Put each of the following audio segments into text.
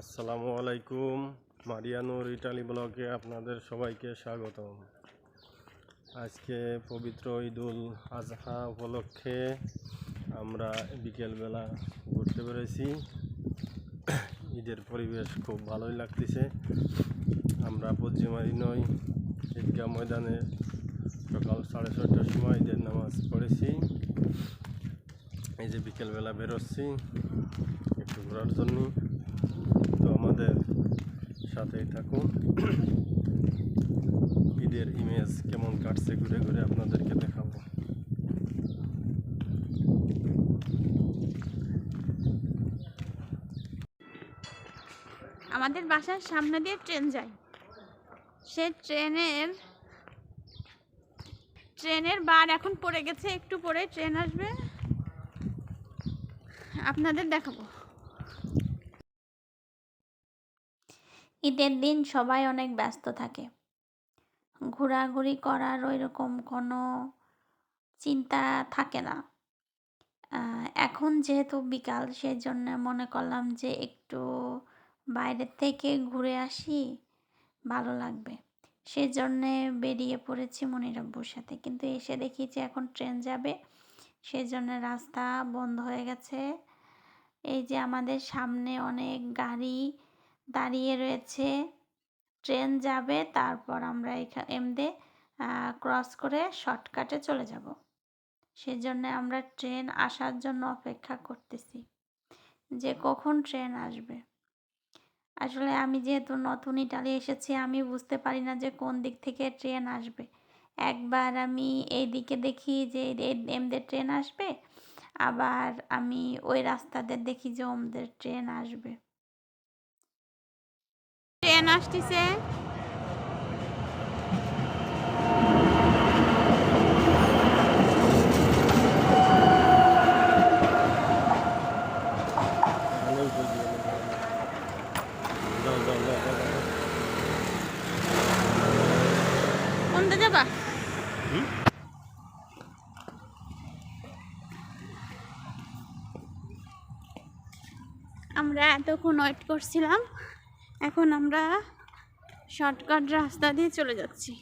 আসসালামু আলাইকুম। মারিয়ানুর ইটালি ব্লগে আপনাদের সবাইকে স্বাগতম। আজকে পবিত্র ঈদুল আজহা উপলক্ষে আমরা বিকেলবেলা ঘুরতে পেরেছি ঈদের পরিবেশ খুব ভালোই লাগতেছে। আমরা পশ্চিমারি নই, ঈদগাহ ময়দানে সকাল সাড়ে ছয়টার সময় ঈদের নামাজ পড়েছি। এই যে বিকেলবেলা বেরোচ্ছি একটু ঘোরার জন্য। থাকুন। ঈদের ইমেজ কেমন কাটছে ঘুরে ঘুরে আপনাদেরকে দেখাবো। আমাদের বাসার সামনে দিয়ে ট্রেন যায়। সে ট্রেনের ট্রেনের বার এখন পড়ে গেছে, একটু পরে ট্রেন আসবে। আপনাদের দেখাবো। ঈদের দিন সবাই অনেক ব্যস্ত থাকে। ঘোরাঘুরি করার ওই রকম কোনো চিন্তা থাকে না। এখন যেহেতু বিকাল, সেজন্য মনে করলাম যে একটু বাইরের থেকে ঘুরে আসি, ভালো লাগবে। সেজন্যে বেরিয়ে পড়েছি মনিরাব্বুর সাথে। কিন্তু এসে দেখি যে এখন ট্রেন যাবে, সেজন্য রাস্তা বন্ধ হয়ে গেছে। এই যে আমাদের সামনে অনেক গাড়ি দাঁড়িয়ে রয়েছে। ট্রেন যাবে, তারপর আমরা এখানে এমদে ক্রস করে শর্টকাটে চলে যাব। সেজন্য আমরা ট্রেন আসার জন্য অপেক্ষা করতেছি যে কখন ট্রেন আসবে। আসলে আমি যেহেতু নতুন ইটালি এসেছি, আমি বুঝতে পারি না যে কোন দিক থেকে ট্রেন আসবে। একবার আমি এই দিকে দেখি যে এমদের ট্রেন আসবে, আবার আমি ওই রাস্তাদের দেখি যে ওমদের ট্রেন আসবে। ট্রেন আসতেছে। যাবা? আমরা এতক্ষণ ওয়েট করছিলাম। এখন আমরা শর্টকাট রাস্তা দিয়ে চলে যাচ্ছি।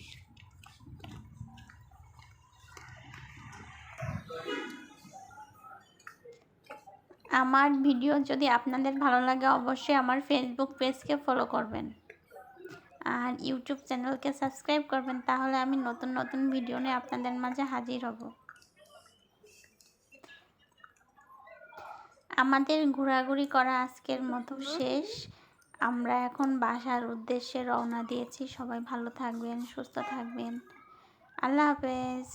আমার ভিডিও যদি আপনাদের ভালো লাগে, অবশ্যই আমার ফেসবুক পেজকে ফলো করবেন। আর ইউটিউব চ্যানেলকে সাবস্ক্রাইব করবেন, তাহলে আমি নতুন নতুন ভিডিও নিয়ে আপনাদের মাঝে হাজির হব। আমাদের ঘোরাঘুরি করা আজকের মতো শেষ। আমরা এখন বাসার উদ্দেশ্যে রওনা দিয়েছি। সবাই ভালো থাকবেন সুস্থ থাকবেন। আল্লাহ হাফেজ।